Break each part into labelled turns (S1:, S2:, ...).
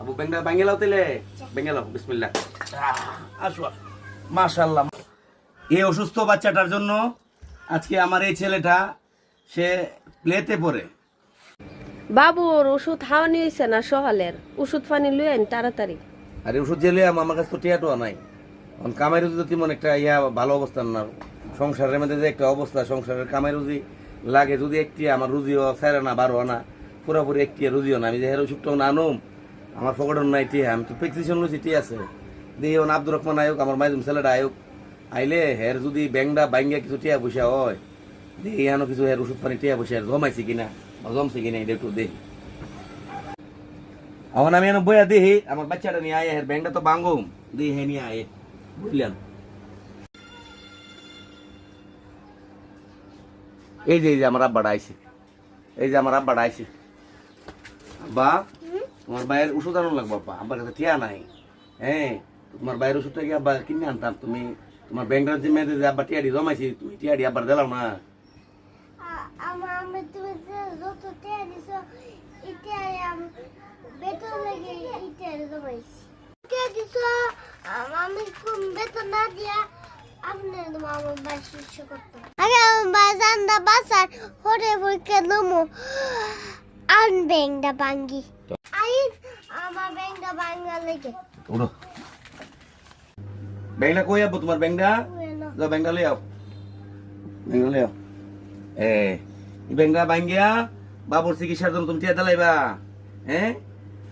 S1: আবু বেঙ্গা তেলে বিসমিল্লাহ। আসো। এই অসুস্থ বাচ্চাটার জন্য আজকে আমার এই ছেলেটা সে প্লেতে পড়ে।
S2: বাবুর ওষুধ হাওয়ানি হয়েছে না সহালের ওষুধ পানি লুয়েন তাড়াতাড়ি।
S1: আর এই ওষুধ জেলে আমার কাছে তো টিয়াটোয়া নাই। এখন কামাই রুজি তো তেমন একটা ইয়া ভালো অবস্থান না। সংসারের মধ্যে যে একটা অবস্থা সংসারের কামাই রুজি লাগে যদি একটি আমার রুজিও সেরে না বারো না, পুরোপুরি একটি রুজিও না, আমি যে হের ওষুধটাও না আনুম, আমার ফকটন নাই টিয়া, আমি তো প্রেসক্রিপশন লুচি টি আছে। দিয়ে আব্দুর রহমান আয়ুক, আমার মাইজুম ছেলেটা আয়ুক, আইলে হের যদি ব্যাংডা বাইঙ্গা কিছু টিয়া পয়সা হয় দিয়ে এখানে কিছু হের ওষুধ পানি টিয়া পয়সা জমাইছি কিনা, বা জমছে কিনা, এটা একটু দেখি এখন আমি বইয়া দিই আমার বাচ্চাটা নিয়ে আয়, হের ব্যাংকটা তো বাঙ্গুম দিই হে নিয়ে আয়, বুঝলেন? এই যে এই যে আমার আব্বাটা আইছে। এই যে আমার আব্বাটা আইছে। আব্বা তোমার বাইরের ওষুধ আনো লাগবে আব্বা। আব্বার কাছে ঠিয়া নাই। হ্যাঁ তোমার বাইরের ওষুধটা কি আব্বা কিনে আনতাম। তুমি তোমার ব্যাংকটার যে মেয়েদের যে আব্বা টিয়াডি জমাইছি তুমি টিয়াডি আব্বার দিলাম না।
S3: আমি বেতন না দিয়া আপনি আমার বাসি করতাম। আগে আমার বাজান দা বাসার হরে vulke lumu anbeng da bangi. আই আমার ব্যাংক দা বাঙ্গা লেগে
S1: উঠো ব্যাংকটা কই আব্বু তোমার ব্যাংকটা
S3: Bueno.
S1: যাও ব্যাংকটা লই আও ব্যাংকটা লই আও এ এই ব্যাংকটা ভাঙ্গিয়া বাবুর চিকিৎসার জন্য তুমি টিয়া দিলাইবা হ্যাঁ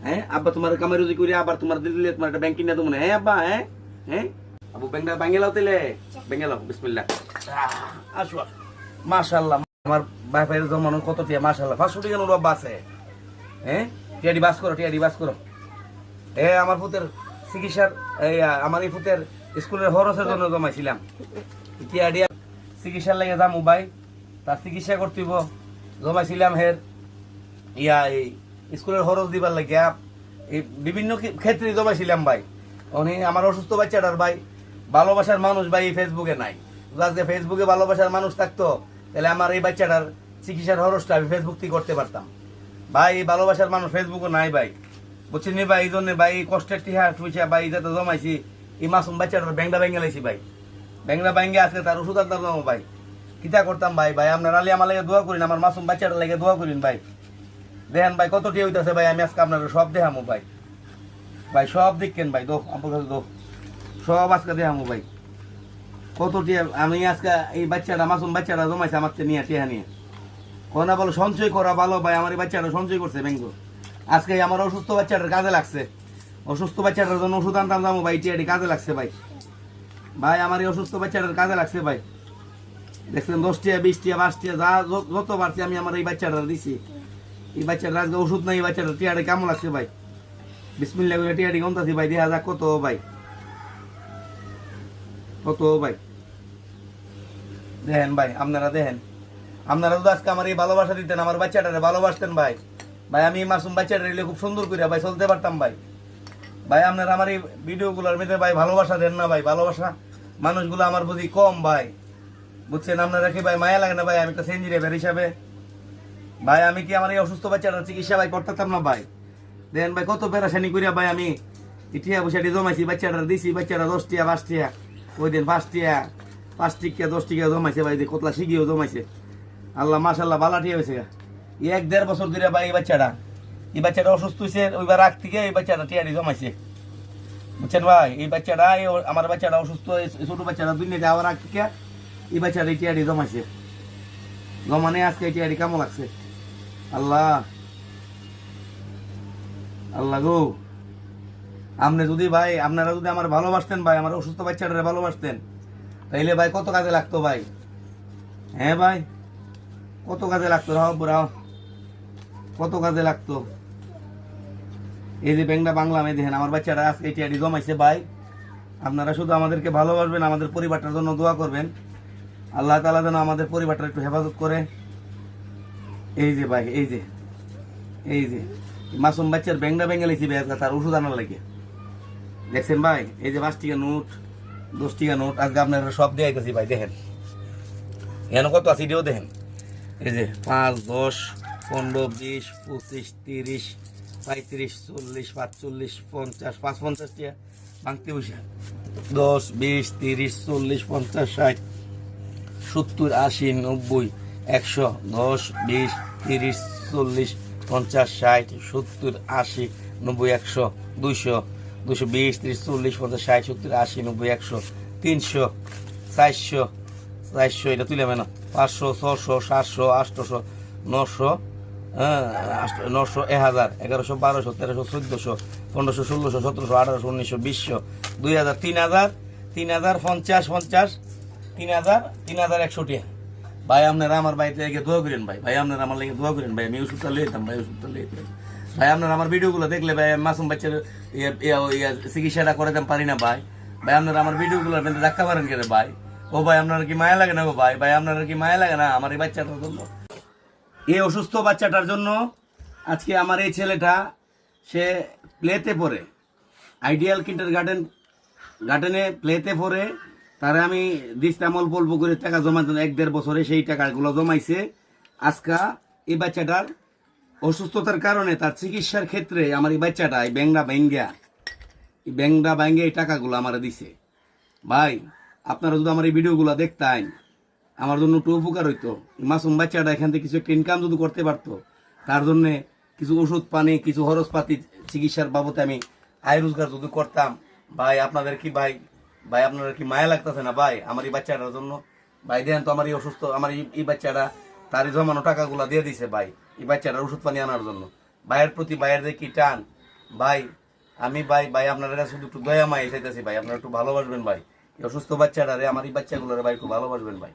S1: হ্যাঁ আব্বা তোমার কামাই রুজি করে আবার তোমার দিলে তোমার একটা ব্যাংক কিনা তুমি হ্যাঁ আব্বা হ্যাঁ হ্যাঁ আবু ব্যাংকটা ভাঙ্গেলাও তেলে ব্যাঙ্গেলাও বিসমিল্লাহ। আসো মাশাআল্লাহ, আমার বাইফের জন্মানো কত টিয়া? মাশাআল্লাহ, পাঁচশো টাকা নোট আছে। হ্যাঁ? টিয়াডি বাস করো, টিয়াডি বাস করো। এ, আমার পুতের চিকিৎসার এই আমার এই পুতের স্কুলের খরচের জন্য জমাইছিলাম। টিয়াডি চিকিৎসার লাগে যাম ভাই, তার চিকিৎসা করতেইব জমাইছিলাম হের, ইয়া, এই স্কুলের খরচ দিবার লাগিয়া এই বিভিন্ন ক্ষেত্রে জমাইছিলাম ভাই। উনি আমার অসুস্থ বাচ্চাটার ভাই ভালোবাসার মানুষ ভাই ফেসবুকে নাই। আজকে ফেসবুকে ভালোবাসার মানুষ থাকতো, তাহলে আমার এই বাচ্চাটার চিকিৎসার খরচটা আমি ফেসবুক থেকে করতে পারতাম। ভাই, এই ভালোবাসার মানুষ ফেসবুকও নাই ভাই। বুঝছেন নি ভাই? এই জন্য ভাই কষ্টের টিহা টুইছা ভাই যাতে জমাইছি, এই মাসুম বাচ্চাটার ব্যাংটা ব্যাঙ্গে লাইছি ভাই। ব্যাংটা ব্যাঙ্গে আসলে তার ওষুধ আনতাম না ভাই। কিতা করতাম ভাই? ভাই, আপনার আলী আমার লাগে দোয়া করিন, আমার মাসুম বাচ্চাটার লাগে দোয়া করিন ভাই। দেখেন ভাই, কত টিয়া হইতাছে ভাই, আমি আজকে আপনার সব দেখামো ভাই। ভাই, সব দেখেন ভাই দো আমার কাছে দো সব আজকে দেখামো ভাই। কত টিয়া, আমি আজকে এই বাচ্চাটা, মাসুম বাচ্চাটা জমাইছে আমার নিয়ে, টিয়া নিয়ে। কোনা বলো, সঞ্চয় করা ভালো ভাই, আমার এই বাচ্চাটা সঞ্চয় করছে ব্যাংক। আজকে আমার অসুস্থ বাচ্চাটার কাজে লাগছে। অসুস্থ বাচ্চাটার জন্য ওষুধ আনতাম যাব ভাই, টিয়াটি কাজে লাগছে ভাই। ভাই, আমার এই অসুস্থ বাচ্চাটার কাজে লাগছে ভাই। দেখছেন, দশ টিয়া, বিশ যা যত- যত পারছি আমি আমার এই বাচ্চাটা দিছি। এই বাচ্চাটা আজকে ওষুধ নাই, এই বাচ্চাটা টিয়াটি কেমন লাগছে ভাই? বিসমিল্লা করে টিয়াটি কমতাছি ভাই দেখা যাক কত ভাই। কত ভাই? দেখেন ভাই, আপনারা দেখেন। আপনারা যদি আজকে আমার এই ভালোবাসা দিতেন, আমার বাচ্চাটারে ভালোবাসতেন ভাই। ভাই, আমি মাসুম বাচ্চাটা রেলে খুব সুন্দর করে ভাই চলতে পারতাম ভাই। ভাই, আপনারা আমার এই ভিডিওগুলোর মধ্যে ভাই ভালোবাসা দেন না ভাই। ভালোবাসা মানুষগুলো আমার বুঝি কম ভাই। বুঝছেন, আপনারা কি ভাই মায়া লাগে না ভাই? আমি একটা সেঞ্জি রেবের হিসাবে। ভাই, আমি কি আমার এই অসুস্থ বাচ্চাটার চিকিৎসা ভাই করতাম না ভাই? দেখেন ভাই, কত পেরাশানি করিয়া ভাই আমি ইটিয়া পয়সাটি জমাইছি, বাচ্চাটার দিছি, বাচ্চাটা দশ টিয়া পাঁচ টিয়া ওই দিন পাঁচ টিয়া পাঁচ টিকা দশ টিকা জমাইছে ভাই কতলা শিখিও জমাইছে। আল্লাহ মাশাল্লাহ বালা টিয়া হয়েছে এক দেড় বছর ধরে ভাই এই বাচ্চাটা এই বাচ্চাটা অসুস্থ হয়েছে, ওইবার রাগ থেকে এই বাচ্চাটা টিয়ারি জমাইছে। বুঝছেন ভাই? এই বাচ্চাটা আমার বাচ্চাটা অসুস্থ ছোট বাচ্চাটা দুনিয়া যাওয়ার আগ থেকে এই বাচ্চাটা টিয়ারি জমাইছে। জমানে আজকে টিয়ারি কেমন লাগছে? আল্লাহ আল্লাহ গো। আপনি যদি ভাই, আপনারা যদি আমার ভালোবাসতেন ভাই, আমার অসুস্থ বাচ্চাটারে ভালোবাসতেন, তাইলে ভাই কত কাজে লাগতো ভাই? হ্যাঁ ভাই, কত কাজে লাগতো? রাও রাও, কত কাজে লাগতো? এই যে ব্যাংকটা বাংলা আমি দেখেন, আমার বাচ্চারা আজকে টিয়ারি জমাইছে ভাই। আপনারা শুধু আমাদেরকে ভালোবাসবেন, আমাদের পরিবারটার জন্য দোয়া করবেন। আল্লাহ তালা যেন আমাদের পরিবারটা একটু হেফাজত করে। এই যে ভাই, এই যে এই যে, মাসুম বাচ্চার ব্যাংটা ব্যাঙ্গে ভাই আজকে, তার ওষুধ আনার লাগে। দেখছেন ভাই? এই যে পাঁচ টিকা নোট দশ টিকা নোট, আজকে আপনারা সব দিয়ে আইতেছি ভাই, দেখেন। এখানে কত আছে এটাও দেখেন। এই যে পাঁচ, দশ, পনেরো, বিশ, পঁচিশ, তিরিশ, পঁয়ত্রিশ, চল্লিশ, পাঁচচল্লিশ, পঞ্চাশ পাঁচ পঞ্চাশ টিয়া ভাঙতে বসে। দশ, বিশ, তিরিশ, চল্লিশ, পঞ্চাশ, ষাট, সত্তর, আশি, নব্বই, একশো, দশ, বিশ, তিরিশ, চল্লিশ, পঞ্চাশ, ষাট, সত্তর, আশি, নব্বই, একশো, দুইশো দুশো বিশ, তিরিশ, চল্লিশ, পঞ্চাশ, ষাট, সত্তর, আশি, নব্বই, একশো, তিনশো, চারশো চারশো, এটা তুলে না পাঁচশো, ছশো, সাতশো আটশোশো নশো হ্যাঁ নশো, এক হাজার, এগারোশো, বারোশো, তেরোশো, চোদ্দোশো, পনেরোশো, ষোলোশো, সতেরোশো, আঠারোশো, উনিশশো, বিশশো, দুই হাজার, তিন হাজার তিন হাজার, পঞ্চাশ পঞ্চাশ, তিন হাজার তিন হাজার একশো টিয়া ভাই, আপনারা আমার বাড়িতে দোয়া করেন, ভাই। ভাই, আপনারা আমার লেগে দোয়া করেন, ভাই। আমি ওষুধটা লইতাম, ভাই, ওষুধটা লইতাম। ভাই, আপনারা আমার ভিডিওগুলো দেখলে ভাই, মাসুম বাচ্চার ইয়ে- ইয়ে- ইয়ে চিকিৎসাটা করাতে পারি না ভাই। ভাই, আপনারা আমার ভিডিওগুলো মধ্যে দেখা পারেন কেন ভাই? ও ভাই, আপনার কি মায়া লাগে না ভাই? ভাই, আপনার কি মায়া লাগে না? আমার এই বাচ্চাটার জন্য। এই অসুস্থ বাচ্চাটার জন্য আজকে আমার এই ছেলেটা, সে প্লেতে পড়ে। আইডিয়াল কিন্টার গার্ডেন গার্ডেনে প্লেতে পড়ে। তারে আমি দিস্তাম অল্প অল্প করে টাকা জমা এক দেড় বছরে সেই টাকাগুলো জমাইছে। আজকা এই বাচ্চাটার অসুস্থতার কারণে তার চিকিৎসার ক্ষেত্রে আমার এই বাচ্চাটা এই ব্যাংরা ব্যাঙ্গা এই ব্যাংরা ব্যাঙ্গে এই টাকাগুলো আমার দিছে। ভাই, আপনারা যদি আমার এই ভিডিওগুলো দেখতেন, আমার জন্য একটু উপকার হইতো। মাসুম বাচ্চাটা এখান থেকে কিছু একটা ইনকাম যদি করতে পারতো, তার জন্যে কিছু ওষুধ পানি, কিছু খরচপাতি চিকিৎসার বাবদে আমি আয় রোজগার যদি করতাম। ভাই, আপনাদের কি ভাই ভাই আপনাদের কি মায়া লাগতেছে না? ভাই, আমার এই বাচ্চাটার জন্য, ভাই, দেন তো আমার এই অসুস্থ, আমার এই বাচ্চাটা তার এই জমানো টাকাগুলো দিয়ে দিছে ভাই, এই বাচ্চাটার ওষুধ পানি আনার জন্য। ভাইয়ের প্রতি ভাইয়ের কি টান, ভাই, আমি ভাই ভাই, আপনার কাছে শুধু একটু দয়া মাই চাইতেছি ভাই, আপনারা একটু ভালোবাসবেন ভাই। অসুস্থ বাচ্চাটারে, আমার এই বাচ্চাগুলোরে ভাই একটু ভালোবাসবেন ভাই।